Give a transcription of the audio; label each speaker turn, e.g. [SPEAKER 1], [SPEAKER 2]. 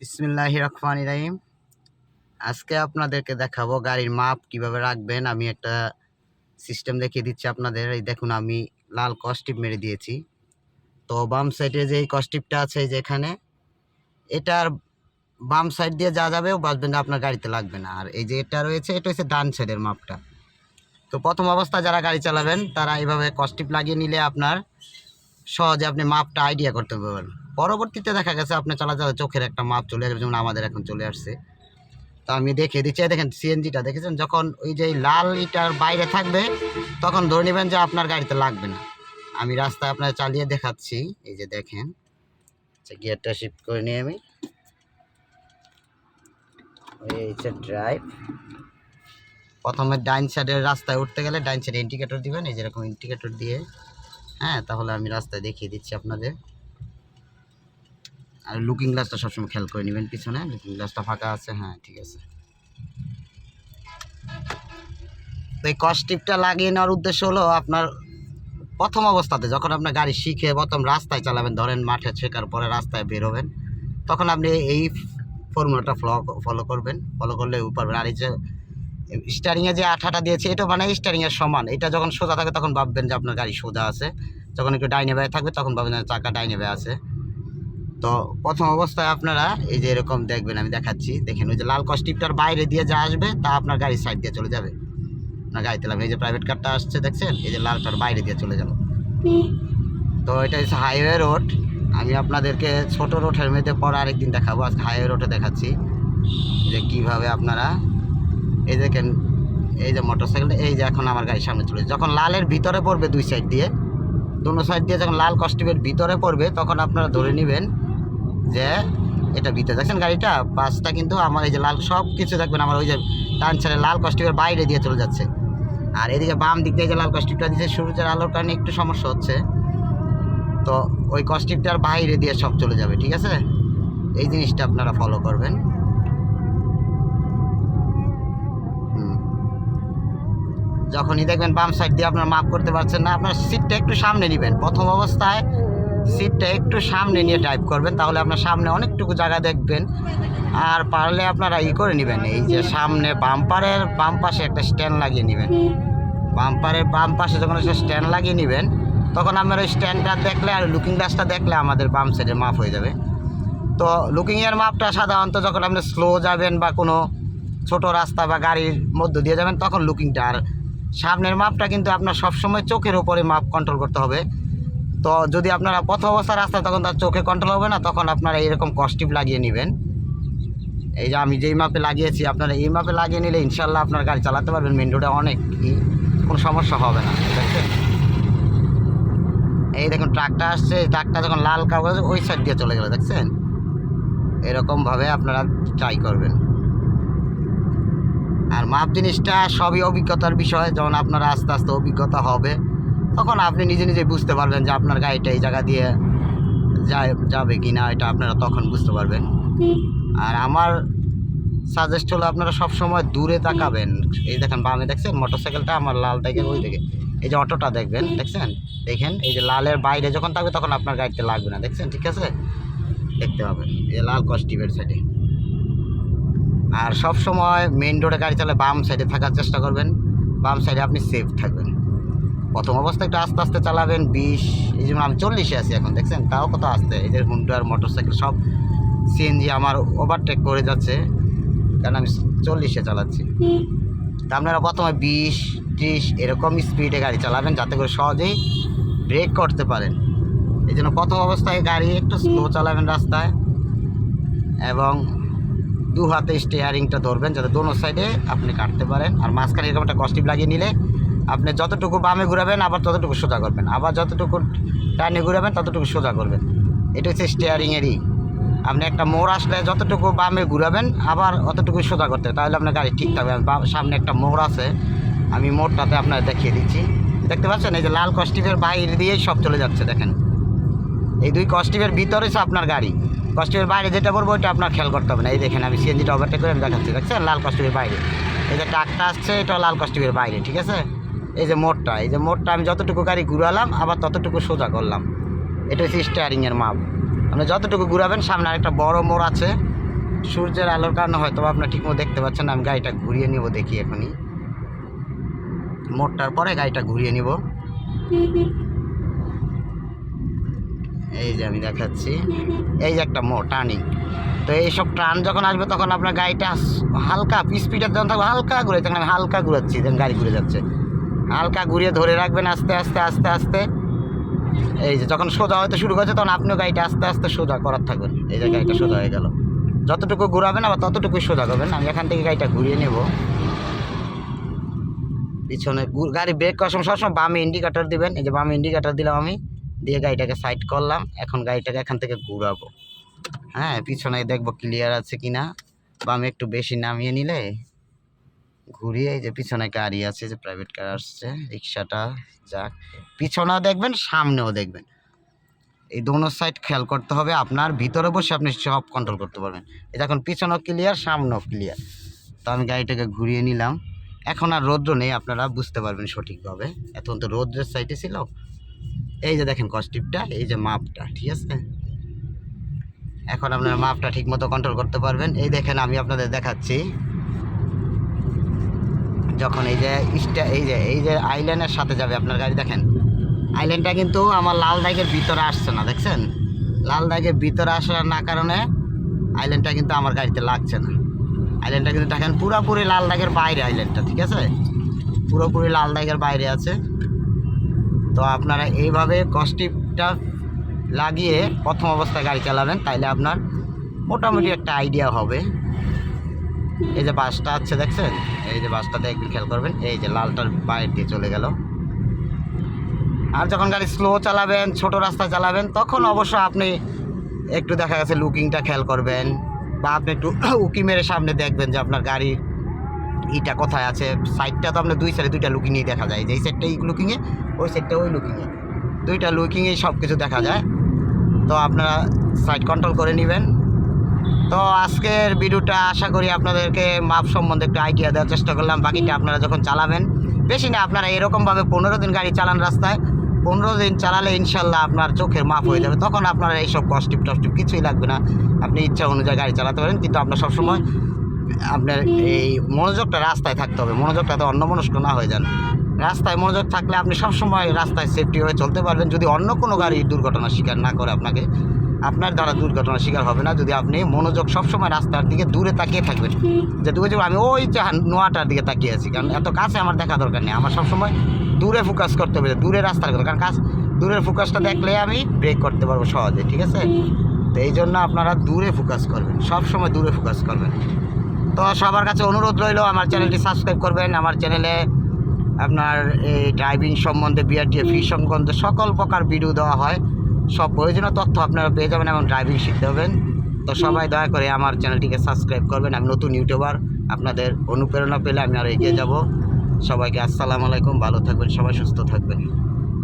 [SPEAKER 1] বিসমিল্লাহ রহমান রাহিম। আজকে আপনাদেরকে দেখাবো গাড়ির মাপ কীভাবে রাখবেন। আমি একটা সিস্টেম দেখিয়ে দিচ্ছি আপনাদের। এই দেখুন, আমি লাল কস্টিপ মেরে দিয়েছি। তো বাম সাইডে যে এই কস্টিপটা আছে, এই যে এখানে, এটার বাম সাইড দিয়ে যা যাবে, ও বাঁচবেন আপনার গাড়িতে লাগবে না। আর এই যে এটা রয়েছে, এটা হচ্ছে ডান সাইডের মাপটা। তো প্রথম অবস্থা যারা গাড়ি চালাবেন, তারা এইভাবে কস্টিপ লাগিয়ে নিলে আপনার সহজে আপনি মাপটা আইডিয়া করতে পারবেন। পরবর্তীতে দেখা গেছে আপনি চালা চালা চোখের একটা মাপ চলে আসবে, যেমন আমাদের এখন চলে আসছে। তো আমি দেখিয়ে দিচ্ছি দেখেন সিএনজিটা দেখেছেন? যখন ওই যে লাল ইটার বাইরে থাকবে, তখন ধরে নেবেন যে আপনার গাড়িতে লাগবে না। আমি রাস্তায় আপনার চালিয়ে দেখাচ্ছি, এই যে দেখেন। আচ্ছা গিয়ারটা শিফট করে নিয়ে আমি। ড্রাইভ প্রথমে ডাইন সাইডের রাস্তায় উঠতে গেলে ডাইন সাইডে ইন্ডিকেটর দিবেন, এই যেরকম ইন্ডিকেটর দিয়ে। হ্যাঁ তাহলে আমি রাস্তায় দেখিয়ে দিচ্ছি আপনাদের। আর লুকিং গ্লাসটা সবসময় খেয়াল করে নেবেন, পিছনে লুকিং গ্লাসটা ফাঁকা আছে হ্যাঁ ঠিক আছে। তো এই কস্টিপটা লাগিয়ে নেওয়ার উদ্দেশ্য হলো আপনার প্রথম অবস্থাতে যখন আপনার গাড়ি শিখে প্রথম রাস্তায় চালাবেন, ধরেন মাঠে শেখার পরে রাস্তায় বেরোবেন তখন আপনি এই ফর্মুলাটা ফলো ফলো করবেন ফলো করলে পারবেন আর এই যে স্টারিংয়ে যে আঠাটা দিয়েছে, এটা মানে স্টারিংয়ের সমান। এটা যখন সোজা থাকে তখন ভাববেন যে আপনার গাড়ি সোজা আছে। যখন একটু ডাইনে ব্যয় থাকবে, তখন ভাববেন চাকা ডাইনে ব্যয় আছে। তো প্রথম অবস্থায় আপনারা এই যে এরকম দেখবেন, আমি দেখাচ্ছি। দেখেন, ওই যে লাল কস্টিপটার বাইরে দিয়ে যা আসবে, তা আপনার গাড়ির সাইড দিয়ে চলে যাবে। আপনার গাড়িতে লাগবে, এই যে প্রাইভেট কারটা আসছে, দেখছেন? এই যে লালটার বাইরে দিয়ে চলে গেল। তো এটা হচ্ছে হাইওয়ে রোড আমি আপনাদেরকে ছোট রোডের মধ্যে পরে আরেকদিন দেখাবো। আজকে হাইওয়ে রোডে দেখাচ্ছি যে কীভাবে আপনারা এই দেখেন, এই যে মোটর সাইকেলটা এই যে এখন আমার গাড়ির সামনে চলে যখন লালের ভিতরে পড়বে দুই সাইড দিয়ে, দুনো সাইড দিয়ে যখন লাল কস্টিপের ভিতরে পড়বে, তখন আপনারা ধরে নেবেন যে এটা ভিতরে দেখছেন গাড়িটা? পাঁচটা কিন্তু আমার এই যে লাল সব কিছু দেখবেন আমার ওই যে ডান ছেড়ে লাল কস্টিপের বাইরে দিয়ে চলে যাচ্ছে। আর এদিকে বাম দিক দিয়ে যে লাল কস্টিপটা দিচ্ছে সূর্যের আলোর কারণে একটু সমস্যা হচ্ছে। তো ওই কস্টিপটার বাইরে দিয়ে সব চলে যাবে, ঠিক আছে? এই জিনিসটা আপনারা ফলো করবেন। যখনই দেখবেন বাম সাইড দিয়ে আপনার মাপ করতে পারছেন না, আপনার সিটটা একটু সামনে নেবেন। প্রথম অবস্থায় সিটটা একটু সামনে নিয়ে ড্রাইভ করবেন, তাহলে আপনার সামনে অনেকটুকু জায়গা দেখবেন। আর পারলে আপনারা ই করে নেবেন, এই যে সামনে বাম্পারের বাম পাশে একটা স্ট্যান্ড লাগিয়ে নেবেন। বাম্পারের বাম পাশে যখন একটা স্ট্যান্ড লাগিয়ে নেবেন, তখন আপনার ওই স্ট্যান্ডটা দেখলে আর লুকিং গ্লাসটা দেখলে আমাদের বাম সাইডের মাপ হয়ে যাবে। তো লুকিংয়ের মাপটা সাধারণত যখন আপনি স্লো যাবেন বা কোনো ছোট রাস্তা বা গাড়ির মধ্য দিয়ে যাবেন, তখন লুকিংটা আর সামনের মাপটা কিন্তু আপনার সবসময় চোখের ওপরে মাপ কন্ট্রোল করতে হবে। তো যদি আপনারা প্রথম অবস্থায় রাস্তায় তখন তার চোখে কন্ট্রোল হবে না, তখন আপনারা এইরকম কস্টিপ লাগিয়ে নেবেন। এই যে আমি যেই মাপে লাগিয়েছি, আপনারা এই মাপে লাগিয়ে নিলে ইনশাল্লাহ আপনার গাড়ি চালাতে পারবেন। মেন রোডে অনেক কোনো সমস্যা হবে না, দেখছেন? এই দেখুন ট্রাকটা আসছে ট্রাকটা যখন লাল কাগজ, ওই সাইড দিয়ে চলে গেল, দেখছেন? এরকমভাবে আপনারা ট্রাই করবেন। আর মাপ জিনিসটা সবই অভিজ্ঞতার বিষয় যখন আপনারা আস্তে আস্তে অভিজ্ঞতা হবে। তখন আপনি নিজে নিজে বুঝতে পারবেন যে আপনার গাড়িটা এই জায়গা দিয়ে যায়, যাবে কি না এটা আপনারা তখন বুঝতে পারবেন। আর আমার সাজেস্ট হলো আপনারা সব সময় দূরে তাকাবেন। এই দেখেন বামে দেখছেন? মোটরসাইকেলটা আমার লাল দেখে ওই দিকে। এই যে অটোটা দেখবেন, দেখছেন? দেখেন, এই যে লালের বাইরে যখন থাকবে তখন আপনার গাড়িতে লাগবে না। দেখছেন? ঠিক আছে? দেখতে হবে এই লাল কস্টিভের সাইডে আর সব সময় মেন রোডে গাড়ি চালালে বাম সাইডে থাকার চেষ্টা করবেন। বাম সাইডে আপনি সেফ থাকবেন। প্রথম অবস্থায় একটু আস্তে আস্তে চালাবেন বিশ এই যেমন আমি চল্লিশে আছি এখন দেখছেন? তাও কত আস্তে? এই যে হুন্ডার মোটর সাইকেল সব সিএনজি আমার ওভারটেক করে যাচ্ছে কারণ আমি চল্লিশে চালাচ্ছি। তা আপনারা প্রথমে বিশ ত্রিশ এরকম স্পিডে গাড়ি চালাবেন যাতে করে সহজেই ব্রেক করতে পারেন। এই জন্য প্রথম অবস্থায় গাড়ি একটু স্লো চালাবেন রাস্তায় এবং দু হাতে স্টিয়ারিংটা ধরবেন যাতে দোনো সাইডে আপনি কাটতে পারেন। আর মাঝখানে এরকম একটা কস্টিপ লাগিয়ে নিলে আপনি যতটুকু বামে ঘুরাবেন, আবার ততটুকু সোজা করবেন। আবার যতটুকু ডানে ঘুরাবেন, ততটুকু সোজা করবেন। এটা হচ্ছে স্টিয়ারিংয়েরই আপনি একটা মোড় আসলে যতটুকু বামে ঘুরাবেন, আবার অতটুকু সোজা করতে তাহলে আপনার গাড়ি ঠিক থাকবে। সামনে একটা মোড় আছে। আমি মোড়টাতে আপনার দেখিয়ে দিচ্ছি। দেখতে পাচ্ছেন? এই যে লাল কস্টিপের বাইরে দিয়েই সব চলে যাচ্ছে, দেখেন। এই দুই কস্টিপের ভিতরে আপনার গাড়ি। কস্টিপের বাইরে যেটা বলব ওইটা আপনার খেয়াল করতে হবে না। এই দেখেন, আমি সিএনজিটা ওভারটেক করে আমি দেখাচ্ছি। দেখছেন? লাল কস্টিপের বাইরে। এই যে ট্রাকটা আসছে এটা লাল কস্টিপের বাইরে, ঠিক আছে? এই যে মোড়টা, এই যে মোড়টা আমি যতটুকু গাড়ি ঘুরালাম, আবার ততটুকু সোজা করলাম। এটা হচ্ছে স্টিয়ারিংয়ের মাপ। আপনি যতটুকু ঘুরাবেন, সামনে আরেকটা বড় মোড় আছে। সূর্যের আলোর কারণে হয়তো আপনার ঠিকমতো দেখতে পাচ্ছেন আমি গাড়িটা ঘুরিয়ে নিব দেখি এখনই। মোড়টার পরে গাড়িটা ঘুরিয়ে নিব। এই যে আমি দেখাচ্ছি। এই যে একটা মোড় টার্নিং তো এইসব টার্ন যখন আসবে, তখন আপনার গাড়িটা হালকা স্পিডের যখন থাকবে, হালকা ঘুরে আমি হালকা ঘুরাচ্ছি গাড়ি ঘুরে যাচ্ছে। হালকা ঘুরিয়ে ধরে রাখবেন আস্তে আস্তে আস্তে আস্তে। এই যে যখন সোজা হতে শুরু করছে, তখন আপনিও গাড়িটা আস্তে আস্তে সোজা করার থাকবেন। এই যে গাড়িটা সোজা হয়ে গেল। যতটুকু ঘুরাবেন আবার ততটুকুই সোজা করবেন। আমি এখান থেকে গাড়িটা ঘুরিয়ে নেব। পিছনে গাড়ি ব্রেক করার সময় সবসময় বামে ইন্ডিকেটার দিবেন। এই যে বামে ইন্ডিকেটার দিলাম আমি। দিয়ে গাড়িটাকে সাইড করলাম। এখন গাড়িটাকে এখান থেকে ঘুরাবো। হ্যাঁ পিছনে দেখব ক্লিয়ার আছে কি না বামে একটু বেশি নামিয়ে নিলে ঘুরিয়ে এই যে পিছনে গাড়ি আছে যে প্রাইভেট কার আসছে রিক্সাটা যাক। পিছনেও দেখবেন, সামনেও দেখবেন। এই দোনো সাইড খেয়াল করতে হবে, আপনার ভিতরে বসে আপনি সব কন্ট্রোল করতে পারবেন। এই দেখুন, পিছনেও ক্লিয়ার সামনেও ক্লিয়ার তো আমি গাড়িটাকে ঘুরিয়ে নিলাম। এখন আর রৌদ্র নেই, আপনারা বুঝতে পারবেন সঠিকভাবে। এখন তো রৌদ্রের সাইডে ছিল। এই যে দেখেন কস্টিপটা এই যে মাপটা, ঠিক আছে? এখন আপনারা মাপটা ঠিক মতো কন্ট্রোল করতে পারবেন। এই দেখেন, আমি আপনাদের দেখাচ্ছি। যখন এই যে এই যে এই যে আইল্যান্ডের সাথে যাবে আপনার গাড়ি, দেখেন। আইল্যান্ডটা কিন্তু আমার লাল দাগের ভিতরে আসছে না, দেখছেন? লাল দাগের ভিতরে আসার না কারণে আইল্যান্ডটা কিন্তু আমার গাড়িতে লাগছে না। আইল্যান্ডটা কিন্তু দেখেন পুরোপুরি লাল দাগের বাইরে আইল্যান্ডটা, ঠিক আছে? পুরোপুরি লাল দাগের বাইরে আছে। তো আপনারা এইভাবে কস্টিপটা লাগিয়ে প্রথম অবস্থায় গাড়ি চালাবেন, তাইলে আপনার মোটামুটি একটা আইডিয়া হবে। এই যে বাসটা আছে দেখছেন? এই যে বাসটাতে একদিন খেয়াল করবেন, এই যে লালটার বাইরে দিয়ে চলে গেল। আর যখন গাড়ি স্লো চালাবেন, ছোট রাস্তা চালাবেন, তখন অবশ্য আপনি একটু দেখা গেছে লুকিংটা খেয়াল করবেন, বা আপনি একটু উকি মেরে সামনে দেখবেন যে আপনার গাড়ি ইটা কোথায় আছে। সাইডটা তো আপনার দুই সাইডে দুইটা লুকিংয়েই দেখা যায়। যে এই সাইডটা এই লুকিংয়ে ওই সাইডটা ওই লুকিংয়ে দুইটা লুকিংয়েই সব কিছু দেখা যায়। তো আপনারা সাইড কন্ট্রোল করে নেবেন তো আজকের ভিডিওটা আশা করি আপনাদেরকে মাপ সম্বন্ধে একটু আইডিয়া দেওয়ার চেষ্টা করলাম। বাকিটা আপনারা যখন চালাবেন, বেশি না, আপনারা এরকমভাবে পনেরো দিন গাড়ি চালান রাস্তায়, পনেরো দিন চালালে ইনশাল্লাহ আপনার চোখের মাপ হয়ে যাবে। তখন আপনারা এইসব কস্টিপ টস্টিপ কিছুই লাগবে না। আপনি ইচ্ছা অনুযায়ী গাড়ি চালাতে পারেন, কিন্তু আপনার সবসময় আপনার এই মনোযোগটা রাস্তায় থাকতে হবে। মনোযোগটা তো অন্য মনস্ক না হয়ে যান। রাস্তায় মনোযোগ থাকলে আপনি সবসময় রাস্তায় সেফটি হয়ে চলতে পারবেন। যদি অন্য কোনো গাড়ি দুর্ঘটনা শিকার না করে আপনাকে আপনার দ্বারা দুর্ঘটনার শিকার হবে না। যদি আপনি মনোযোগ সবসময় রাস্তার দিকে দূরে তাকিয়ে থাকবেন। যে দূরে আমি ওই যে নোয়াটার দিকে তাকিয়ে আছি। কারণ এত কাছে আমার দেখা দরকার নেই। আমার সবসময় দূরে ফোকাস করতে হবে দূরে রাস্তার কথা। কারণ কাজ দূরের ফোকাসটা দেখলে আমি ব্রেক করতে পারব সহজে ঠিক আছে? তো এই জন্য আপনারা দূরে ফোকাস করবেন। সব সময় দূরে ফোকাস করবেন। তো সবার কাছে অনুরোধ রইল আমার চ্যানেলটি সাবস্ক্রাইব করবেন। আমার চ্যানেলে আপনার এই ড্রাইভিং সম্বন্ধে বিআরটিএ ফি সম্বন্ধে সকল প্রকার ভিডিও দেওয়া হয়। সব প্রয়োজনীয় তথ্য আপনারা পেয়ে যাবেন এবং ড্রাইভিং শিখতে হবেন। তো সবাই দয়া করে আমার চ্যানেলটিকে সাবস্ক্রাইব করবেন। আমি নতুন ইউটিউবার আপনাদের অনুপ্রেরণা পেলে আমি আর এগিয়ে যাব। সবাইকে আসসালামু আলাইকুম, ভালো থাকবেন, সবাই সুস্থ থাকবেন।